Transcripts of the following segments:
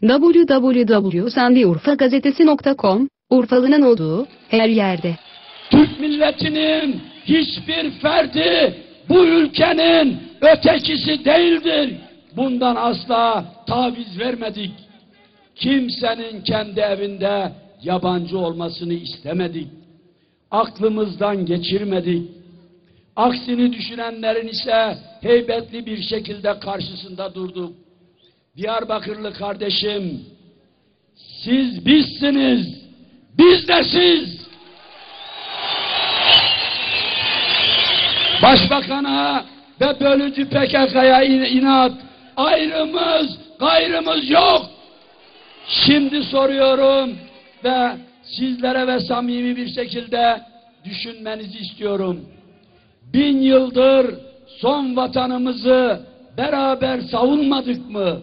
www.sendiurfagazetesi.com, Urfalı'nın olduğu, her yerde. Türk milletinin hiçbir ferdi bu ülkenin ötekisi değildir. Bundan asla taviz vermedik. Kimsenin kendi evinde yabancı olmasını istemedik. Aklımızdan geçirmedik. Aksini düşünenlerin ise heybetli bir şekilde karşısında durduk. Diyarbakırlı kardeşim, siz bizsiniz, biz de siz. Başbakan'a ve bölücü PKK'ya in- inat, ayrımız, gayrımız yok. Şimdi soruyorum ve sizlere ve samimi bir şekilde düşünmenizi istiyorum. Bin yıldır son vatanımızı beraber savunmadık mı?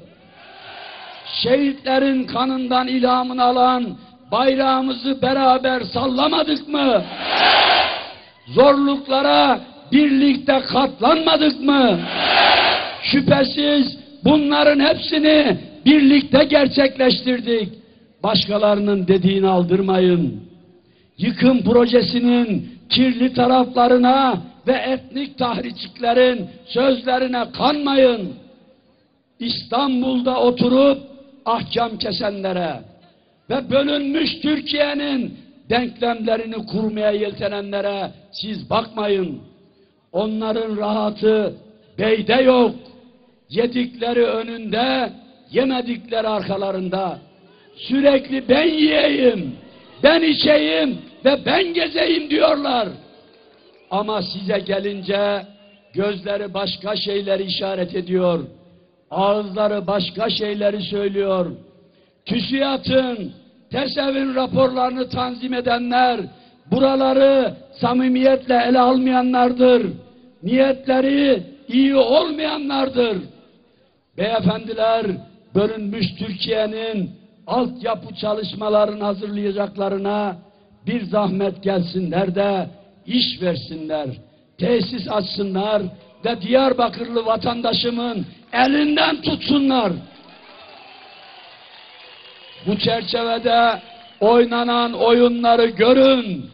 Şehitlerin kanından ilhamını alan bayrağımızı beraber sallamadık mı? Zorluklara birlikte katlanmadık mı? Şüphesiz bunların hepsini birlikte gerçekleştirdik. Başkalarının dediğini aldırmayın. Yıkım projesinin kirli taraflarına ve etnik tahrikçiklerin sözlerine kanmayın. İstanbul'da oturup ahkam kesenlere ve bölünmüş Türkiye'nin denklemlerini kurmaya yeltenenlere siz bakmayın. Onların rahatı beyde yok. Yedikleri önünde, yemedikleri arkalarında. Sürekli ben yiyeyim, ben içeyim ve ben gezeyim diyorlar. Ama size gelince gözleri başka şeyleri işaret ediyor. Ağızları başka şeyleri söylüyor. TÜSİAD'ın, TESEV'in raporlarını tanzim edenler, buraları samimiyetle ele almayanlardır. Niyetleri iyi olmayanlardır. Beyefendiler, bölünmüş Türkiye'nin altyapı çalışmalarını hazırlayacaklarına bir zahmet gelsinler de iş versinler, tesis açsınlar ve Diyarbakırlı vatandaşımın elinden tutsunlar. Bu çerçevede oynanan oyunları görün.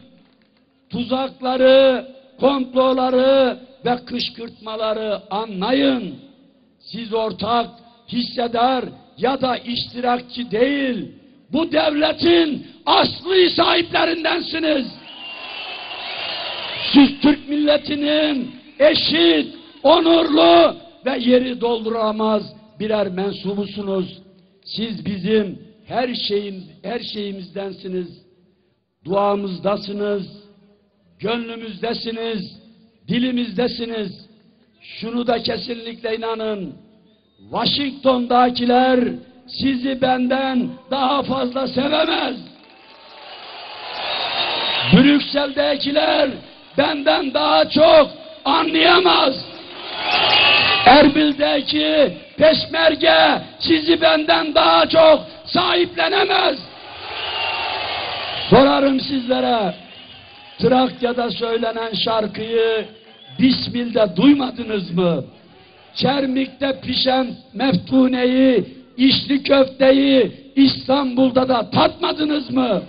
Tuzakları, komploları ve kışkırtmaları anlayın. Siz ortak, hissedar ya da iştirakçı değil, bu devletin asli sahiplerindensiniz. Siz Türk milletinin eşit, onurlu ve yeri dolduramaz birer mensubusunuz. Siz bizim her şeyim, her şeyimizdensiniz. Duamızdasınız, gönlümüzdesiniz, dilimizdesiniz. Şunu da kesinlikle inanın. Washington'dakiler sizi benden daha fazla sevemez. Brüksel'dekiler benden daha çok anlayamaz. Erbil'deki peşmerge sizi benden daha çok sahiplenemez. Sorarım sizlere, Trakya'da söylenen şarkıyı Bismil'de duymadınız mı? Çermik'te pişen meftuneyi, içli köfteyi İstanbul'da da tatmadınız mı?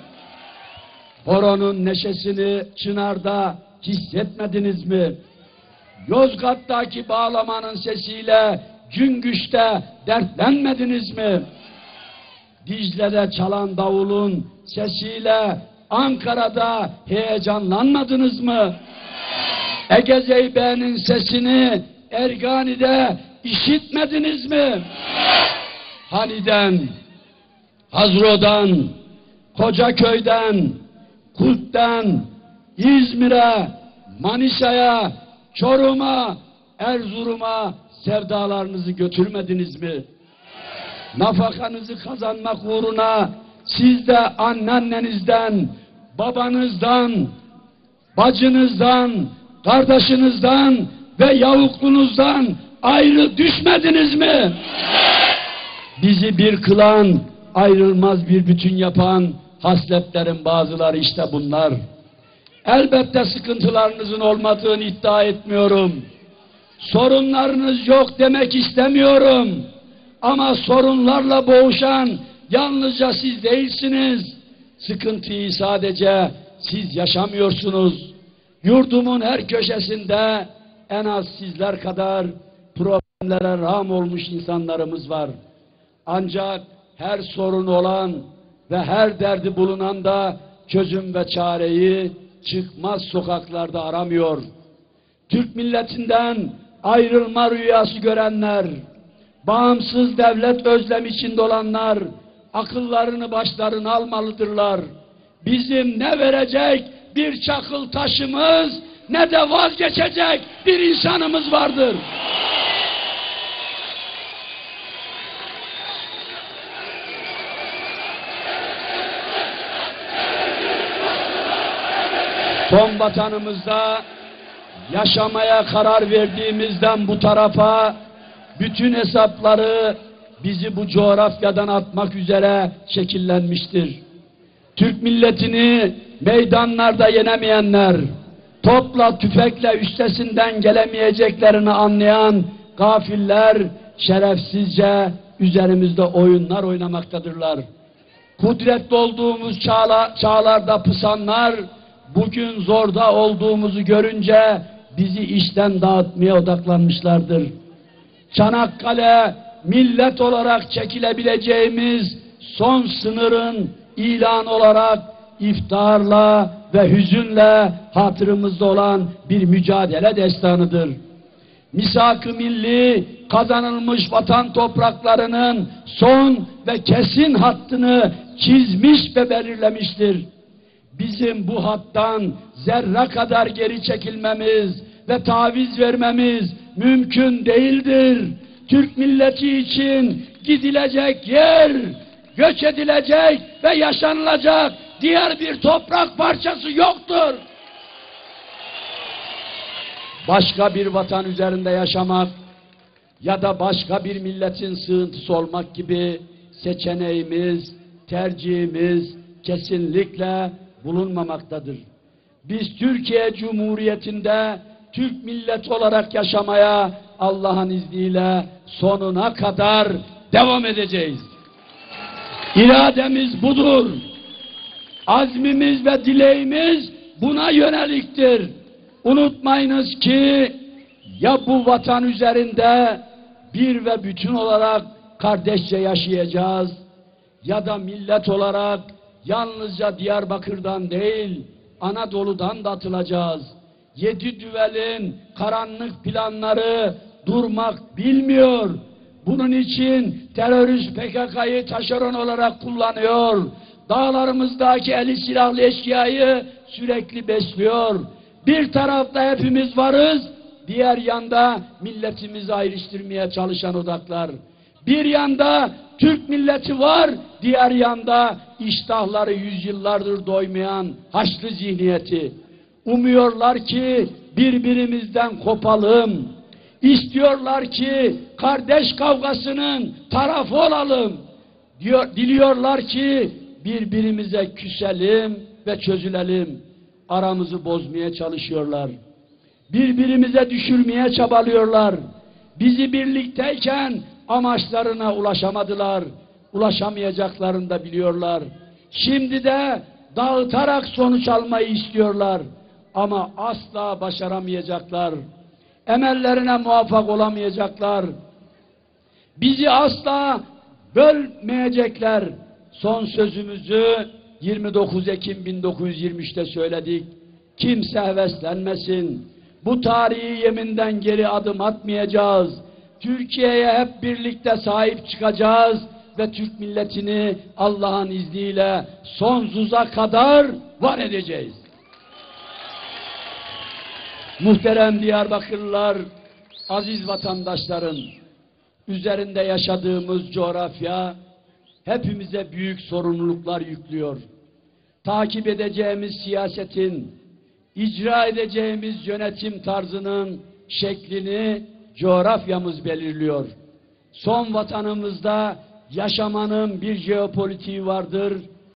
Horonun neşesini Çınar'da hissetmediniz mi? Yozgat'taki bağlamanın sesiyle Cüngüş'te dertlenmediniz mi? Dicle'de çalan davulun sesiyle Ankara'da heyecanlanmadınız mı? Ege Zeybe'nin sesini Ergani'de işitmediniz mi? Hani'den, Hazro'dan, Kocaköy'den, Kulp'ten, İzmir'e, Manisa'ya, Çorum'a, Erzurum'a sevdalarınızı götürmediniz mi? Nafakanızı kazanmak uğruna siz de anneannenizden, babanızdan, bacınızdan, kardeşinizden ve yavuklunuzdan ayrı düşmediniz mi? Bizi bir kılan, ayrılmaz bir bütün yapan hasletlerin bazıları işte bunlar. Elbette sıkıntılarınızın olmadığını iddia etmiyorum. Sorunlarınız yok demek istemiyorum. Ama sorunlarla boğuşan yalnızca siz değilsiniz. Sıkıntıyı sadece siz yaşamıyorsunuz. Yurdumun her köşesinde en az sizler kadar problemlere rağm olmuş insanlarımız var. Ancak her sorunu olan ve her derdi bulunan da çözüm ve çareyi çıkmaz sokaklarda aramıyor. Türk milletinden ayrılma rüyası görenler, bağımsız devlet özlem içinde olanlar, akıllarını başlarına almalıdırlar. Bizim ne verecek bir çakıl taşımız, ne de vazgeçecek bir insanımız vardır. Son vatanımızda yaşamaya karar verdiğimizden bu tarafa bütün hesapları bizi bu coğrafyadan atmak üzere şekillenmiştir. Türk milletini meydanlarda yenemeyenler, topla tüfekle üstesinden gelemeyeceklerini anlayan gafiller şerefsizce üzerimizde oyunlar oynamaktadırlar. Kudretli olduğumuz çağla, çağlarda pısanlar, bugün zorda olduğumuzu görünce bizi işten dağıtmaya odaklanmışlardır. Çanakkale millet olarak çekilebileceğimiz son sınırın ilan olarak iftarla ve hüzünle hatırımızda olan bir mücadele destanıdır. Misak-ı milli kazanılmış vatan topraklarının son ve kesin hattını çizmiş ve belirlemiştir. Bizim bu hattan zerre kadar geri çekilmemiz ve taviz vermemiz mümkün değildir. Türk milleti için gidilecek yer, göç edilecek ve yaşanılacak diğer bir toprak parçası yoktur. Başka bir vatan üzerinde yaşamak ya da başka bir milletin sığıntısı olmak gibi seçeneğimiz, tercihimiz kesinlikle bulunmamaktadır. Biz Türkiye Cumhuriyeti'nde Türk milleti olarak yaşamaya Allah'ın izniyle sonuna kadar devam edeceğiz. İrademiz budur. Azmimiz ve dileğimiz buna yöneliktir. Unutmayınız ki ya bu vatan üzerinde bir ve bütün olarak kardeşçe yaşayacağız ya da millet olarak yalnızca Diyarbakır'dan değil Anadolu'dan da atılacağız. Yedi düvelin karanlık planları durmak bilmiyor. Bunun için terörist PKK'yı taşeron olarak kullanıyor. Dağlarımızdaki eli silahlı eşkıyayı sürekli besliyor. Bir tarafta hepimiz varız, diğer yanda milletimizi ayrıştırmaya çalışan odaklar. Bir yanda Türk milleti var, diğer yanda iştahları yüzyıllardır doymayan Haçlı zihniyeti. Umuyorlar ki birbirimizden kopalım. İstiyorlar ki kardeş kavgasının tarafı olalım. Diyor, diliyorlar ki birbirimize küselim ve çözülelim. Aramızı bozmaya çalışıyorlar. Birbirimize düşürmeye çabalıyorlar. Bizi birlikteyken amaçlarına ulaşamadılar. Ulaşamayacaklarını da biliyorlar. Şimdi de dağıtarak sonuç almayı istiyorlar. Ama asla başaramayacaklar. Emellerine muvaffak olamayacaklar. Bizi asla bölmeyecekler. Son sözümüzü 29 Ekim 1923'te söyledik. Kimse heveslenmesin. Bu tarihi yeminden geri adım atmayacağız. Türkiye'ye hep birlikte sahip çıkacağız ve Türk milletini Allah'ın izniyle sonsuza kadar var edeceğiz. Muhterem Diyarbakırlılar, aziz vatandaşların, üzerinde yaşadığımız coğrafya hepimize büyük sorumluluklar yüklüyor. Takip edeceğimiz siyasetin, icra edeceğimiz yönetim tarzının şeklini coğrafyamız belirliyor. Son vatanımızda yaşamanın bir jeopolitiği vardır